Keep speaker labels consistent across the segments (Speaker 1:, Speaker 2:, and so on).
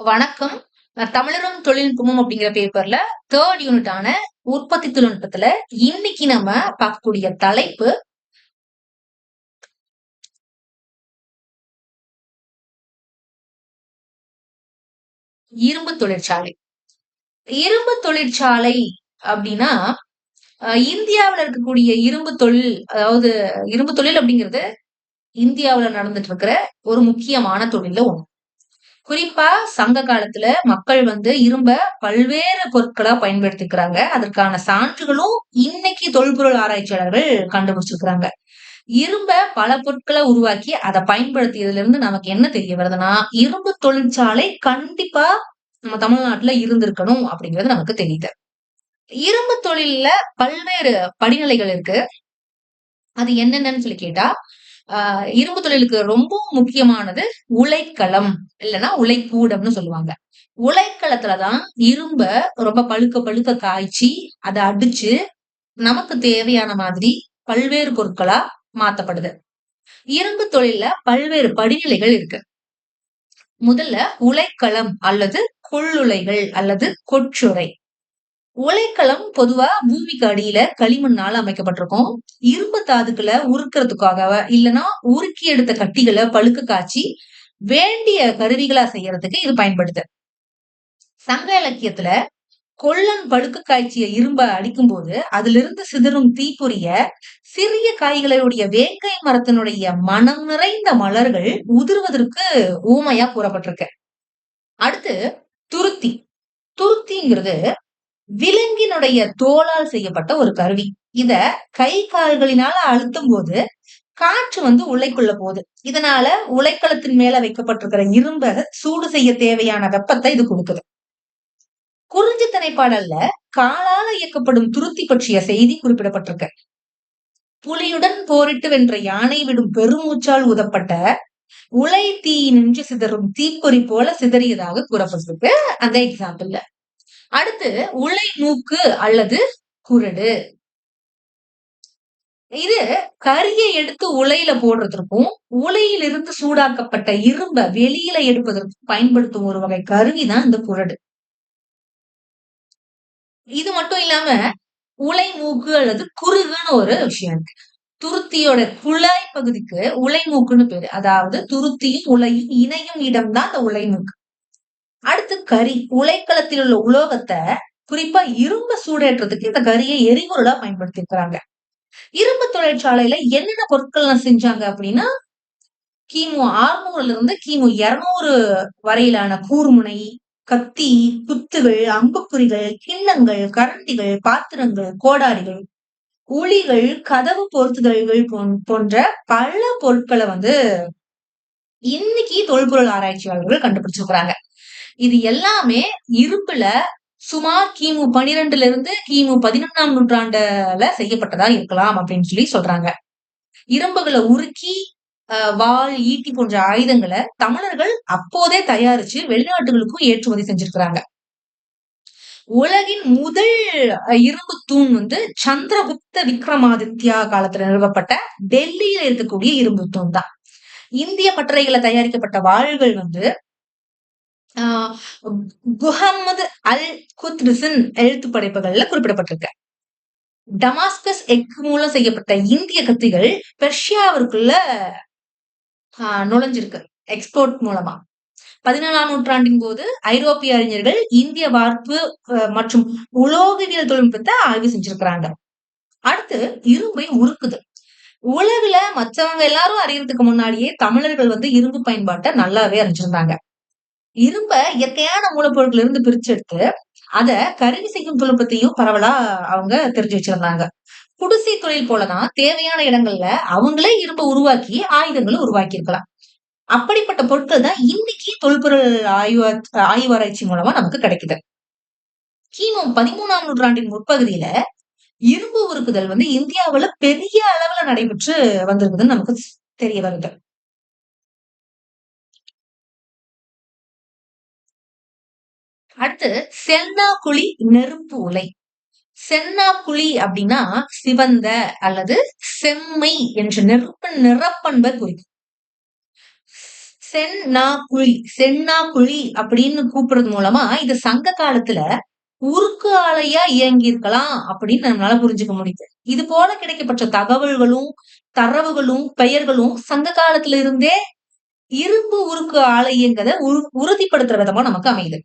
Speaker 1: வணக்கம். தமிழரும் தொழில்நுட்பமும் அப்படிங்கிற பேப்பர்ல தேர்ட் யூனிட்டான உற்பத்தி தொழில்நுட்பத்துல இன்னைக்கு நம்ம பார்க்கக்கூடிய தலைப்பு இரும்பு தொழிற்சாலை. இரும்பு தொழிற்சாலை அப்படின்னா இந்தியாவில் இந்தியாவுல இருக்கக்கூடிய இரும்பு தொழில் அதாவது இரும்பு தொழில் அப்படிங்கிறது இந்தியாவுல நடந்துட்டு இருக்கிற ஒரு முக்கியமான தொழில ஒண்ணு. குறிப்பா சங்க காலத்துல மக்கள் வந்து இரும்ப பல்வேறு பொருட்களா பயன்படுத்திக்கிறாங்க. அதற்கான சான்றுகளும் இன்னைக்கு தொல்பொருள் ஆராய்ச்சியாளர்கள் கண்டுபிடிச்சிருக்கிறாங்க. இரும்ப பல பொருட்களை உருவாக்கி அதை பயன்படுத்தியதுல இருந்து நமக்கு என்ன தெரிய வருதுன்னா இரும்பு தொழிற்சாலை கண்டிப்பா நம்ம தமிழ்நாட்டுல இருந்திருக்கணும் அப்படிங்கிறது நமக்கு தெரியுது. இரும்பு தொழில்ல பல்வேறு படிநிலைகள் இருக்கு. அது என்னென்னன்னு சொல்லி கேட்டா ஆஹ் இரும்பு தொழிலுக்கு ரொம்ப முக்கியமானது உலைக்களம் இல்லைன்னா உலைக்கூடம்னு சொல்லுவாங்க. உலைக்களத்துலதான் இரும்ப ரொம்ப பழுக்க பழுக்க காய்ச்சி அதை அடிச்சு நமக்கு தேவையான மாதிரி பல்வேறு பொருட்களா மாத்தப்படுது. இரும்பு தொழில பல்வேறு படிநிலைகள் இருக்கு. முதல்ல உலைக்களம் அல்லது கொள்ளுலைகள் அல்லது கொச்சுரை உலைக்களம் பொதுவா பூமிக்கு அடியில களிமண்ணால அமைக்கப்பட்டிருக்கும். இரும்பு தாதுக்களை உருக்கிறதுக்காக இல்லைன்னா உருக்கி எடுத்த கட்டிகளை பழுக்க காய்ச்சி வேண்டிய கருவிகளா செய்யறதுக்கு இது பயன்படுது. சங்க இலக்கியத்துல கொள்ளன் பழுக்க காய்ச்சிய இரும்ப அடிக்கும் போது அதுல இருந்து சிதறும் தீப்பொறிய சிறிய காய்களுடைய வேங்கை மரத்தினுடைய மனம் நிறைந்த மலர்கள் உதிர்வதற்கு ஊமையா கூறப்பட்டிருக்கு. அடுத்து துருத்தி. துருத்திங்கிறது விலங்கினுடைய தோலால் செய்யப்பட்ட ஒரு கருவி. இத கை கால்களினால அழுத்தும் போது காற்று வந்து உலைக்குள்ள போகுது. இதனால உலைக்களத்தின் மேல வைக்கப்பட்டிருக்கிற இரும்ப சூடு செய்ய தேவையான வெப்பத்தை இது கொடுக்குது. குறிஞ்சி திணைப்பாடல்ல காலால இயக்கப்படும் துருத்தி பற்றிய செய்தி குறிப்பிடப்பட்டிருக்கு. புலியுடன் போரிட்டு வென்ற யானை விடும் பெருமூச்சால் ஊதப்பட்ட உலை தீ நின்று சிதறும் தீப்பொறி போல சிதறியதாக கூறப்பட்டிருக்கு. அந்த எக்ஸாம்பிள்ல அடுத்து உலை மூக்கு அல்லது குரடு. இது கரியை எடுத்து உலையில போடுறதற்கும் உலையிலிருந்து சூடாக்கப்பட்ட இரும்ப வெளியில எடுப்பதற்கும் பயன்படுத்தும் ஒரு வகை கருவிதான் இந்த குரடு. இது மட்டும் இல்லாம உலை மூக்கு அல்லது குறுகுன்னு ஒரு விஷயம் இருக்கு. துருத்தியோட குழாய் பகுதிக்கு உலை மூக்குன்னு பேரு. அதாவது துருத்தியும் உலையும் இணையும் இடம்தான் அந்த உலை மூக்கு. கரி உலைக்களத்தில் உள்ள உலோகத்தை குறிப்பா இரும்ப சூடேற்றத்துக்கு இந்த கரியை எரிபொருளா பயன்படுத்தி இருக்கிறாங்க இரும்பு தொழிற்சாலையில என்னென்ன பொருட்கள்லாம் செஞ்சாங்க அப்படின்னா கிமு அறுநூறுல இருந்து கிமு இருநூறு வரையிலான கூர்முனை கத்தி குத்துகள் அம்புக்குறிகள் கிண்ணங்கள் கரண்டிகள் பாத்திரங்கள் கோடாரிகள் உளிகள் கதவு பொருத்துதல்கள் போன்ற பல பொருட்களை வந்து இன்னைக்கு தொல்பொருள் ஆராய்ச்சியாளர்கள் கண்டுபிடிச்சிருக்கிறாங்க. இது எல்லாமே இரும்புல சுமார் கிமு பனிரெண்டுல இருந்து கிமு பதினொன்னாம் நூற்றாண்டுல செய்யப்பட்டதா இருக்கலாம் அப்படின்னு சொல்லி சொல்றாங்க. இரும்புகளை உருக்கி வாள் ஈட்டி போன்ற ஆயுதங்களை தமிழர்கள் அப்போதே தயாரிச்சு வெளிநாட்டுகளுக்கும் ஏற்றுமதி செஞ்சிருக்கிறாங்க. உலகின் முதல் இரும்பு தூண் வந்து சந்திரகுப்த விக்ரமாதித்யா காலத்துல நிறுவப்பட்ட டெல்லியில இருக்கக்கூடிய இரும்பு தூண் தான் இந்திய பட்டறைகளை தயாரிக்கப்பட்ட வாள்கள் வந்து குஹம்மது அல் குத்ரிசின் எழுத்து படைப்புகள்ல குறிப்பிடப்பட்டிருக்கு. டமாஸ்கஸ் எக் மூலம் செய்யப்பட்ட இந்திய கத்திகள் பெர்ஷியாவிற்குள்ள நுழைஞ்சிருக்கு எக்ஸ்போர்ட் மூலமா. பதினேழாம் நூற்றாண்டின் போது ஐரோப்பிய அறிஞர்கள் இந்திய வார்ப்பு மற்றும் உலோகவியல் தொழில்நுட்பத்தை ஆய்வு செஞ்சிருக்கிறாங்க. அடுத்து இரும்பை உருக்குது. உலகுல மற்றவங்க எல்லாரும் அறியறதுக்கு முன்னாடியே தமிழர்கள் வந்து இரும்பு பயன்பாட்டை நல்லாவே அறிஞ்சிருந்தாங்க. இரும்ப இயற்கையான மூலப்பொருட்கள் இருந்து பிரிச்செடுத்து அத கருவி செய்யும் தொழில்நுட்பத்தையும் பரவலா அவங்க தெரிஞ்சு வச்சிருந்தாங்க. குடிசை தொழில் போலதான் தேவையான இடங்கள்ல அவங்களே இரும்ப உருவாக்கி ஆயுதங்களை உருவாக்கி இருக்கலாம் அப்படிப்பட்ட பொருட்கள் தான் இன்னைக்கு தொல்பொருள் ஆய்வு ஆய்வாராய்ச்சி மூலமா நமக்கு கிடைக்குது. கிமு பதிமூணாம் நூற்றாண்டின் முற்பகுதியில இரும்பு உருக்குதல் வந்து இந்தியாவுல பெரிய அளவுல நடைபெற்று வந்திருக்குதுன்னு நமக்கு தெரிய வருது. அடுத்து சென்னாக்குழி நெருப்பு உலை. சென்னாக்குழி அப்படின்னா சிவந்த அல்லது செம்மை என்ற நெருப்பு நிறப்பண்பை குறிக்கும். சென்னா குழி சென்னா குழி அப்படின்னு கூப்பிடுறது மூலமா இது சங்க காலத்துல உருக்கு ஆலையா இயங்கி இருக்கலாம் அப்படின்னு நம்மளால புரிஞ்சுக்க முடியுது. இது போல கிடைக்கப்பட்ட தகவல்களும் தரவுகளும் பெயர்களும் சங்க காலத்துல இருந்தே இரும்பு உருக்கு ஆலைங்கிறத உறுதிப்படுத்துற விதமா நமக்கு அமையுது.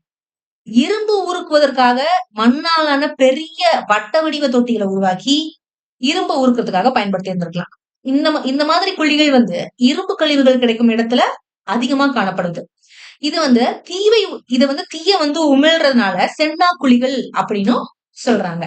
Speaker 1: இரும்பு உருக்குவதற்காக மண்ணாலான பெரிய வட்ட வடிவ தொட்டிகளை உருவாக்கி இரும்பு உருக்குறதுக்காக பயன்படுத்தி இருந்திருக்கலாம் இந்த இந்த மாதிரி குழிகள் வந்து இரும்பு கழிவுகள் கிடைக்கும் இடத்துல அதிகமா காணப்படுது. இது வந்து தீவை இத வந்து தீய வந்து உமிழ்றதுனால சென்னா குழிகள் அப்படின்னும் சொல்றாங்க.